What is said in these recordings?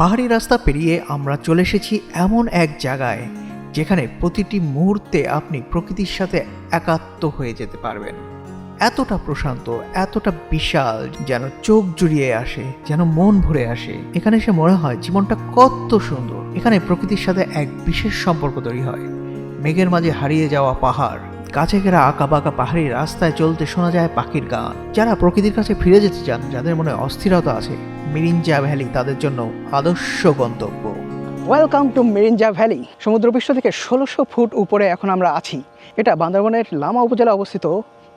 পাহাড়ি রাস্তা পেরিয়ে আমরা চলে এসেছি এমন এক জায়গায়, যেখানে প্রতিটি মুহূর্তে আপনি প্রকৃতির সাথে একাত্ম হয়ে যেতে পারবেন। এতটা প্রশান্ত, এতটা বিশাল, যেন চোখ জুড়িয়ে আসে, যেন মন ভরে আসে। এখানে এসে মনে হয় জীবনটা কত সুন্দর। এখানে প্রকৃতির সাথে এক বিশেষ সম্পর্ক তৈরি হয়। মেঘের মাঝে হারিয়ে যাওয়া পাহাড় কাছে ঘেরা আঁকা বাঁকা পাহাড়ি রাস্তায় চলতে শোনা যায় পাখির গান। যারা প্রকৃতির কাছে ফিরে যেতে চান, যাদের মনে অস্থিরতা আছে, মিরিঞ্জা ভ্যালি তাদের জন্য আদর্শ গন্তব্য। ওয়েলকাম টু মেরিঞ্জা ভ্যালি সমুদ্রপৃষ্ঠ থেকে ষোলোশো ফুট উপরে এখন আমরা আছি। এটা বান্দরবনের লামা উপজেলা অবস্থিত।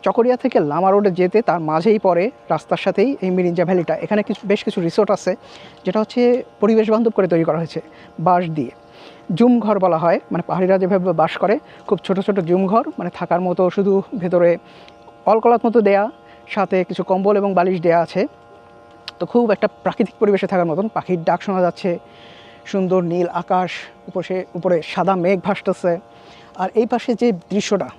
চকরিয়া থেকে লামা রোডে যেতে তার মাঝেই পড়ে রাস্তার সাথেই এই মিরিঞ্জা ভ্যালিটা এখানে কিছু বেশ কিছু রিসোর্ট আছে, যেটা হচ্ছে পরিবেশ বান্ধব করে তৈরি করা হয়েছে, বাঁশ দিয়ে। জুম ঘর বলা হয়। মানে পাহাড়িরা যেভাবে বাস করে, খুব ছোট ছোট জুম ঘর মানে থাকার মতো শুধু ভেতরে অলকলাত মতো দেয়া, সাথে কিছু কম্বল এবং বালিশ দেয়া আছে। তো খুব একটা প্রাকৃতিক পরিবেশে থাকার মতন পাখির ডাক শোনা যাচ্ছে। সুন্দর নীল আকাশ উপরে উপরে সাদা মেঘ ভাসতেছে। আর এই পাশে যে দৃশ্যটা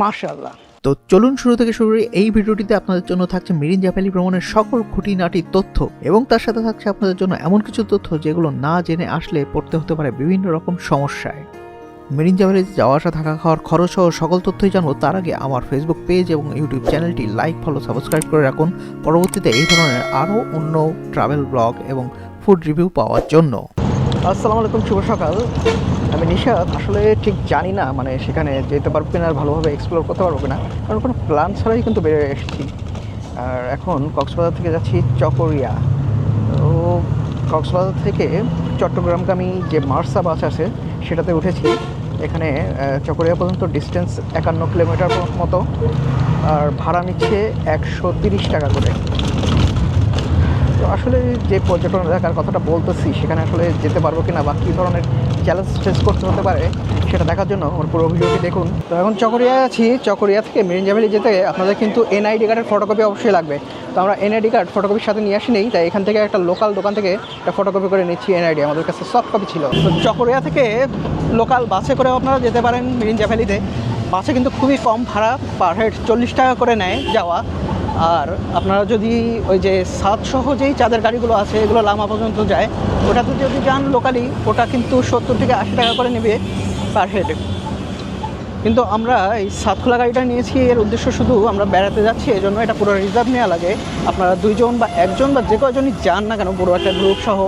মার্শাল্লাহ তো চলুন শুরু থেকে শুরু এই ভিডিওটিতে আপনাদের জন্য থাকছে মিরিঞ্জা ভ্যালি ভ্রমণের সকল খুঁটিনাটি তথ্য এবং তার সাথে থাকছে আপনাদের জন্য এমন কিছু তথ্য যেগুলো না জেনে আসলে পড়তে হতে পারে বিভিন্ন রকম সমস্যায়। মিরিঞ্জা ভ্যালিতে যাওয়া আসা, থাকা খাওয়ার খরচ সহ সকল তথ্যই জানব তার আগে আমার ফেসবুক পেজ এবং ইউটিউব চ্যানেলটি লাইক ফলো সাবস্ক্রাইব করে রাখুন। পরবর্তীতে এই ধরনের আরও অন্য ট্রাভেল ব্লগ এবং ফুড রিভিউ পাওয়ার জন্য। আসসালামু আলাইকুম, শুভ সকাল। আমি নিশাদ আসলে ঠিক জানি না মানে সেখানে যেতে পারব কিনা, ভালোভাবে এক্সপ্লোর করতে পারব কিনা। কারণ কোনো প্ল্যান ছাড়াই কিন্তু বেড়ে এসেছি। আর এখন কক্সবাজার থেকে যাচ্ছি চকরিয়া। তো কক্সবাজার থেকে চট্টগ্রামগামী যে মার্সা বাস আছে, সেটাতে উঠেছি। এখানে চকরিয়া পর্যন্ত ডিস্টেন্স একান্ন কিলোমিটার মতো আর ভাড়া নিচ্ছে একশো তিরিশ টাকা করে। আসলে যে পর্যটন এলাকার কথাটা বলতেছি, সেখানে আসলে যেতে পারব কিনা বা কী ধরনের চ্যালেঞ্জ ফেস করতে হতে পারে, সেটা দেখার জন্য আমার পুরো ভিডিওটি দেখুন। তো এখন চকরিয়ায় আছি, চকরিয়া থেকে মেরিঞ্জা যেতে আপনাদের কিন্তু এনআইডি কার্ডের ফটোকপি অবশ্যই লাগবে। তো আমরা এনআইডি কার্ড ফটোকপির সাথে নিয়ে আসি নেই তাই এখান থেকে একটা লোকাল দোকান থেকে একটা ফটোকপি করে নিচ্ছি এনআইডি আমাদের কাছে সফট কপি ছিল। তো চকরিয়া থেকে লোকাল বাসে করেও আপনারা যেতে পারেন মেরিঞ্জা বাসে কিন্তু খুবই কম ভাড়া পার হেড চল্লিশ টাকা করে নেয় যাওয়া। আর আপনারা যদি ওই যে সাত সহ যেই চাঁদের গাড়িগুলো আছে, এগুলো লামা পর্যন্ত যায় ওটাতে যদি যান লোকালি ওটা কিন্তু সত্তর থেকে আশি টাকা করে নেবে পার হেড কিন্তু আমরা এই সাতখোলা গাড়িটা নিয়েছি, এর উদ্দেশ্য শুধু আমরা বেড়াতে যাচ্ছি এই জন্য এটা পুরো রিজার্ভ নেওয়া লাগে। আপনারা দুইজন বা একজন বা যে কয়জনই যান না কেন পুরো একটা গ্রুপ সহ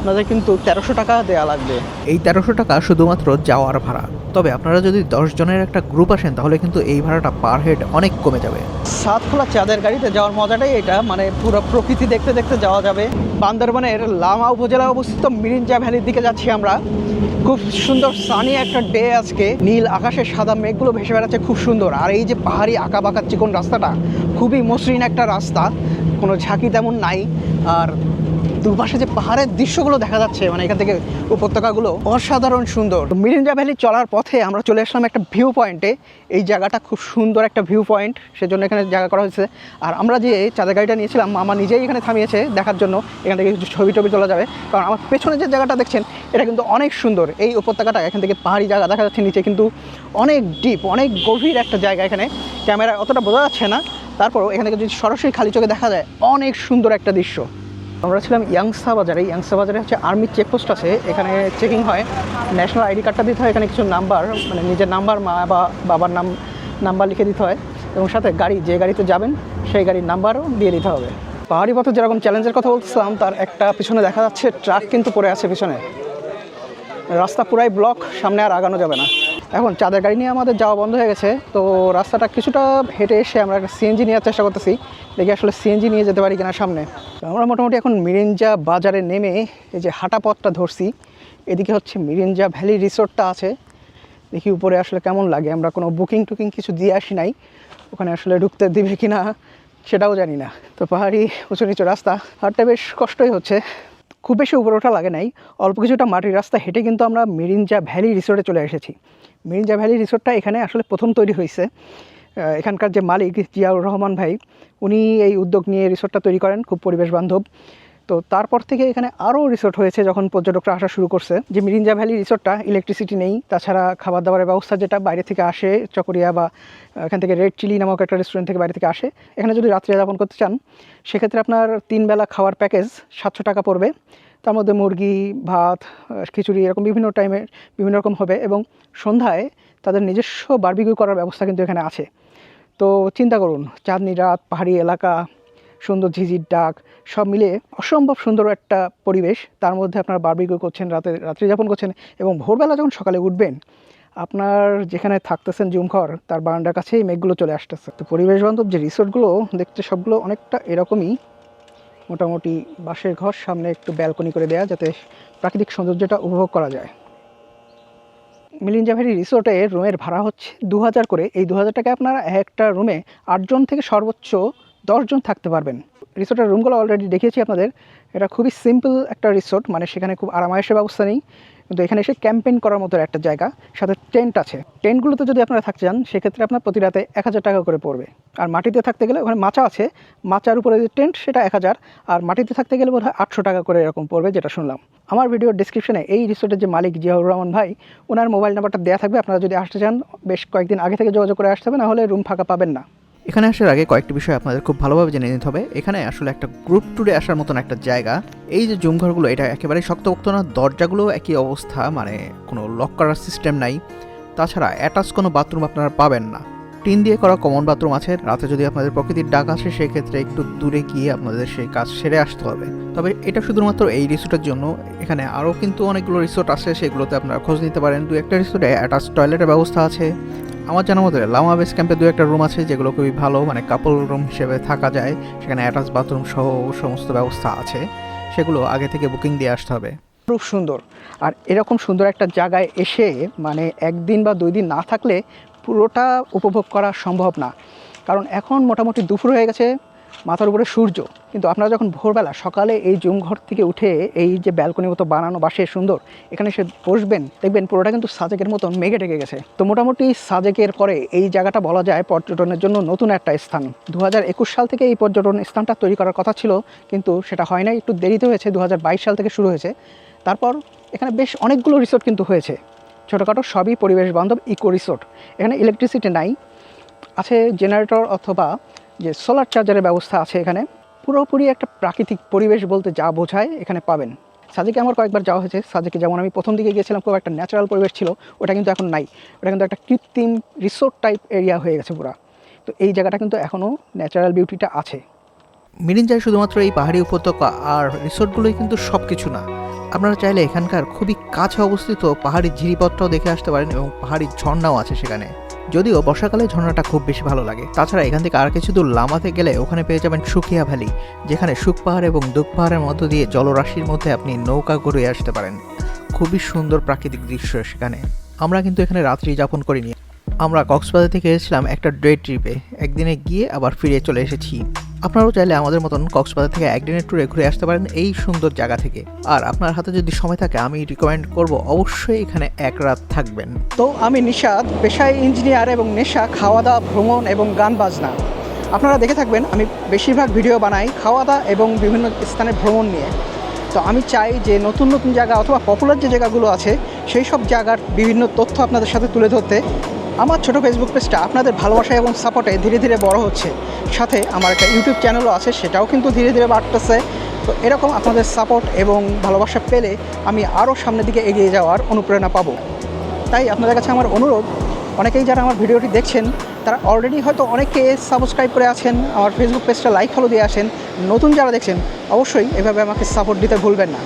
আপনাদের কিন্তু তেরোশো টাকা দেওয়া লাগবে। এই তেরোশো টাকা শুধুমাত্র যাওয়ার ভাড়া। তবে আপনারা যদি দশ জনের একটা গ্রুপ আসেন তাহলে কিন্তু এই ভাড়াটা পার হেড অনেক কমে যাবে। সাতখোলা চাঁদের গাড়িতে যাওয়ার মজাটাই এটা মানে পুরো প্রকৃতি দেখতে দেখতে যাওয়া যাবে। বান্দরবানের লামা উপজেলা অবস্থিত মিরিঞ্জা ভ্যালির দিকে যাচ্ছি আমরা। খুব সুন্দর সানি একটা ডে আজকে। নীল আকাশে সাদা মেঘগুলো ভেসে বেড়াচ্ছে খুব সুন্দর। আর এই যে পাহাড়ি আঁকা বাঁকা চিকন রাস্তাটা খুবই মসৃণ একটা রাস্তা। কোনো ঝাঁকি তেমন নাই। আর দুপাশে যে পাহাড়ের দৃশ্যগুলো দেখা যাচ্ছে মানে এখান থেকে উপত্যকাগুলো অসাধারণ সুন্দর। মিরিঞ্জা ভ্যালি চলার পথে আমরা চলে আসলাম একটা ভিউ পয়েন্টে এই জায়গাটা খুব সুন্দর একটা ভিউ পয়েন্ট সেজন্য এখানে জায়গা করা হয়েছে। আর আমরা যে চাঁদের গাড়িটা নিয়েছিলাম, মামা নিজেই এখানে থামিয়েছে দেখার জন্য। এখান থেকে ছবি টবি তোলা যাবে। কারণ আমার পেছনে যে জায়গাটা দেখছেন, এটা কিন্তু অনেক সুন্দর। এই উপত্যকাটা, এখান থেকে পাহাড়ি জায়গা দেখা যাচ্ছে নিচে, কিন্তু অনেক ডিপ অনেক গভীর একটা জায়গা এখানে। ক্যামেরা অতটা বোঝা যাচ্ছে না। তারপরও এখান থেকে যদি সরাসরি খালি চোখে দেখা যায়, অনেক সুন্দর একটা দৃশ্য। আমরা ছিলাম ইয়াংসা বাজারে। ইয়াংসা বাজারে হচ্ছে আর্মির চেকপোস্ট আছে। এখানে চেকিং হয়। ন্যাশনাল আইডি কার্ডটা দিতে হয়। এখানে কিছু নাম্বার মানে নিজের নাম্বার, মা বা বাবার নাম, নাম্বার লিখে দিতে হয়। এবং সাথে গাড়ি, যে গাড়িতে যাবেন, সেই গাড়ির নাম্বারও দিয়ে দিতে হবে। পাহাড়ি পথে যেরকম চ্যালেঞ্জের কথা বলছিলাম তার একটা পিছনে দেখা যাচ্ছে, ট্রাক কিন্তু পড়ে আছে পিছনে। রাস্তা পুরাই ব্লক, সামনে আর আগানো যাবে না। এখন চাঁদের গাড়ি নিয়ে আমাদের যাওয়া বন্ধ হয়ে গেছে, তো রাস্তাটা কিছুটা হেঁটে এসে আমরা একটা সিএনজি নেওয়ার চেষ্টা করতেছি, দেখি আসলে সিএনজি নিয়ে যেতে পারি কিনা সামনে। আমরা মোটামুটি এখন মিরিঞ্জা বাজারে নেমে এই যে হাঁটা পথটা ধরছি, এদিকে হচ্ছে মিরিঞ্জা ভ্যালি রিসোর্টটা আছে, দেখি উপরে আসলে কেমন লাগে, আমরা কোনো বুকিং টুকিং কিছু দিয়ে আসি নাই, ওখানে আসলে ঢুকতে দিবে কিনা সেটাও জানি না। তো পাহাড়ি উঁচু নিচু রাস্তা, হাঁটতে বেশ কষ্টই হচ্ছে খুব বেশি উপরে ওঠা লাগে নাই। অল্প কিছুটা মাটির রাস্তা হেঁটে কিন্তু আমরা মিরিঞ্জা ভ্যালি রিসোর্টে চলে এসেছি। মিরিঞ্জা ভ্যালি রিসোর্টটা এখানে আসলে প্রথম তৈরি হয়েছে। এখানকার যে মালিক জিয়াউর রহমান ভাই, উনি এই উদ্যোগ নিয়ে রিসোর্টটা তৈরি করেন। খুব পরিবেশ বান্ধব তো তারপর থেকে এখানে আরও রিসোর্ট হয়েছে যখন পর্যটকরা আসা শুরু করছে। যে মিরিঞ্জা ভ্যালি রিসোর্টটা ইলেকট্রিসিটি নেই। তাছাড়া খাবার দাবারের ব্যবস্থা যেটা বাইরে থেকে আসে, চকরিয়া বা এখান থেকে রেড চিলি নামক একটা রেস্টুরেন্ট থেকে বাইরে থেকে আসে। এখানে যদি রাত্রে যাপন করতে চান, সেক্ষেত্রে আপনার তিন বেলা খাওয়ার প্যাকেজ সাতশো টাকা পড়বে। তার মধ্যে মুরগি, ভাত খিচুড়ি এরকম বিভিন্ন টাইমে বিভিন্ন রকম হবে এবং সন্ধ্যায় তাদের নিজস্ব বারবিকিউ করার ব্যবস্থা কিন্তু এখানে আছে। তো চিন্তা করুন, চাঁদনি রাত, পাহাড়ি এলাকা সুন্দর ঝিঝির ডাক, সব মিলে অসম্ভব সুন্দর একটা পরিবেশ। তার মধ্যে আপনারা বারবিকিউ করছেন, রাতে রাত্রি যাপন করছেন এবং ভোরবেলা যখন সকালে উঠবেন, আপনার যেখানে থাকতেছেন জুমঘর, তার বারান্দার কাছেই মেঘগুলো চলে আসতেছে। তো পরিবেশ বান্ধব যে রিসোর্টগুলো দেখতে সবগুলো অনেকটা এরকমই। মোটামুটি বাঁশের ঘর, সামনে একটু ব্যালকনি করে দেয়া যাতে প্রাকৃতিক সৌন্দর্যটা উপভোগ করা যায়। মিলিঞ্জা ভ্যালি রিসোর্টে রুমের ভাড়া হচ্ছে দু হাজার করে। এই দু হাজার টাকায় আপনারা একটা রুমে আটজন থেকে সর্বোচ্চ দশজন থাকতে পারবেন। রিসোর্টের রুমগুলো অলরেডি দেখিয়েছি আপনাদের। এটা খুবই সিম্পল একটা রিসোর্ট মানে সেখানে খুব আরামায়েশের ব্যবস্থা নেই। কিন্তু এখানে এসে ক্যাম্পেইন করার মতো একটা জায়গা, সাথে টেন্ট আছে। টেন্টগুলোতে যদি আপনারা থাকতে চান, সেক্ষেত্রে আপনার প্রতি রাতে এক হাজার টাকা করে পড়বে। আর মাটিতে থাকতে গেলে ওখানে মাচা আছে। মাচার উপরে যে টেন্ট সেটা এক হাজার। আর মাটিতে থাকতে গেলে বোধ হয় আটশো টাকা করে এরকম পড়বে, যেটা শুনলাম। আমার ভিডিওর ডিসক্রিপশনে এই রিসোর্টের যে মালিক জিয়াউর রহমান ভাই, ওনার মোবাইল নাম্বারটা দেওয়া থাকবে। আপনারা যদি আসতে চান, বেশ কয়েকদিন আগে থেকে যোগাযোগ করে আসতে হবে, না হলে রুম ফাঁকা পাবেন না। এখানে আসার আগে কয়েকটি বিষয় আপনাদের খুব ভালোভাবে জেনে নিতে হবে। এখানে আসলে একটা গ্রুপ ট্যুরে আসার মতন একটা জায়গা। এই যে জুমঘরগুলো এটা একেবারে শক্তপোক্ত না, দরজাগুলো একই অবস্থা মানে কোনো লক করার সিস্টেম নাই। তাছাড়া অ্যাটাচ কোনো বাথরুম আপনারা পাবেন না। টিন দিয়ে করা কমন বাথরুম আছে। রাতে যদি আপনাদের প্রকৃতির ডাক আসে, সেক্ষেত্রে একটু দূরে গিয়ে আপনাদের সেই কাজ সেরে আসতে হবে। তবে এটা শুধুমাত্র এই রিসোর্টের জন্য। এখানে আরও কিন্তু অনেকগুলো রিসোর্ট আছে, সেগুলোতে আপনারা খোঁজ নিতে পারেন। দু একটা রিসোর্টে অ্যাটাচ টয়লেটের ব্যবস্থা আছে। আমার জানা মতে, লামা বেস ক্যাম্পে দু একটা রুম আছে যেগুলো খুবই ভালো মানে কাপল রুম হিসেবে থাকা যায়। সেখানে অ্যাটাচ বাথরুম সহ সমস্ত ব্যবস্থা আছে। সেগুলো আগে থেকে বুকিং দিয়ে আসতে হবে। খুব সুন্দর। আর এরকম সুন্দর একটা জায়গায় এসে মানে একদিন বা দুই দিন না থাকলে পুরোটা উপভোগ করা সম্ভব না। কারণ এখন মোটামুটি দুপুর হয়ে গেছে মাথার উপরে সূর্য। কিন্তু আপনারা যখন ভোরবেলা সকালে এই জুম ঘর থেকে উঠে এই যে ব্যালকনি মতো বানানো বাসে সুন্দর, এখানে এসে বসবেন, দেখবেন পুরোটা কিন্তু সাজেকের মতন মেঘে ঢেকে গেছে। তো মোটামুটি সাজেকের পরে এই জায়গাটা বলা যায় পর্যটনের জন্য নতুন একটা স্থান। দু হাজার একুশ সাল থেকে এই পর্যটন স্থানটা তৈরি করার কথা ছিল, কিন্তু সেটা হয় না একটু দেরিতে হয়েছে দু হাজার বাইশ সাল থেকে শুরু হয়েছে। তারপর এখানে বেশ অনেকগুলো রিসোর্ট কিন্তু হয়েছে। ছোটোখাটো সবই পরিবেশ বান্ধব ইকো রিসোর্ট এখানে ইলেকট্রিসিটি নাই, আছে জেনারেটর অথবা যে সোলার চার্জারের ব্যবস্থা আছে এখানে, পুরোপুরি একটা প্রাকৃতিক পরিবেশ বলতে যা বোঝায় এখানে পাবেন। সাজেকে আমার কয়েকবার যাওয়া হয়েছে। সাজেকে যেমন আমি প্রথম দিকে গিয়েছিলাম, খুব একটা ন্যাচারাল পরিবেশ ছিল, ওটা কিন্তু এখন নাই। ওটা কিন্তু একটা কৃত্রিম রিসোর্ট টাইপ এরিয়া হয়ে গেছে পুরা। তো এই জায়গাটা কিন্তু এখনও ন্যাচারাল বিউটিটা আছে। মিরিঞ্জায় শুধুমাত্র এই পাহাড়ি উপত্যকা আর রিসোর্টগুলোই কিন্তু সব কিছু না। আপনারা চাইলে এখানকার খুবই কাছে অবস্থিত পাহাড়ি ঝিরিপথটাও দেখে আসতে পারেন এবং পাহাড়ি ঝর্ণাও আছে সেখানে। যদিও বর্ষাকালে ঝর্ণাটা খুব বেশি ভালো লাগে। তাছাড়া এখান থেকে আর কিছু দূর লামাতে গেলে ওখানে পেয়ে যাবেন সুখিয়া ভ্যালি, যেখানে সুখ পাহাড় এবং দুঃখ পাহাড়ের মধ্য দিয়ে জলরাশির মধ্যে আপনি নৌকা ঘুরে আসতে পারেন। খুবই সুন্দর প্রাকৃতিক দৃশ্য সেখানে। আমরা কিন্তু এখানে রাত্রি যাপন করিনি। আমরা কক্সবাজার থেকে এসেছিলাম একটা ডে ট্রিপে। একদিনে গিয়ে আবার ফিরে চলে এসেছি। আপনারাও চাইলে আমাদের মতন কক্সবাজার থেকে একদিনের ট্যুরে ঘুরে আসতে পারেন এই সুন্দর জায়গা থেকে। আর আপনার হাতে যদি সময় থাকে, আমি রিকমেন্ড করব অবশ্যই এখানে এক রাত থাকবেন। তো আমি নিশাদ, পেশায় ইঞ্জিনিয়ার এবং নেশা খাওয়া দাওয়া ভ্রমণ এবং গান বাজনা। আপনারা দেখে থাকবেন, আমি বেশিরভাগ ভিডিও বানাই খাওয়া দাওয়া এবং বিভিন্ন স্থানে ভ্রমণ নিয়ে। তো আমি চাই যে নতুন নতুন জায়গা অথবা পপুলার যে জায়গাগুলো আছে, সেই সব জায়গার বিভিন্ন তথ্য আপনাদের সাথে তুলে ধরতে আমার ছোট ফেসবুক পেজটা আপনাদের ভালোবাসা এবং সাপোর্টে ধীরে ধীরে বড় হচ্ছে। সাথে আমার একটা ইউটিউব চ্যানেলও আছে, সেটাও কিন্তু ধীরে ধীরে বাড়তেছে। তো এরকম আপনাদের সাপোর্ট এবং ভালোবাসা পেলে আমি আরও সামনের দিকে এগিয়ে যাওয়ার অনুপ্রেরণা পাবো। তাই আপনাদের কাছে আমার অনুরোধ, অনেকেই যারা আমার ভিডিওটি দেখছেন, তারা অলরেডি হয়তো অনেকে সাবস্ক্রাইব করে আছেন, আমার ফেসবুক পেজটা লাইক ফলো দিয়ে আসেন। নতুন যারা দেখছেন, অবশ্যই এভাবে আমাকে সাপোর্ট দিতে ভুলবেন না।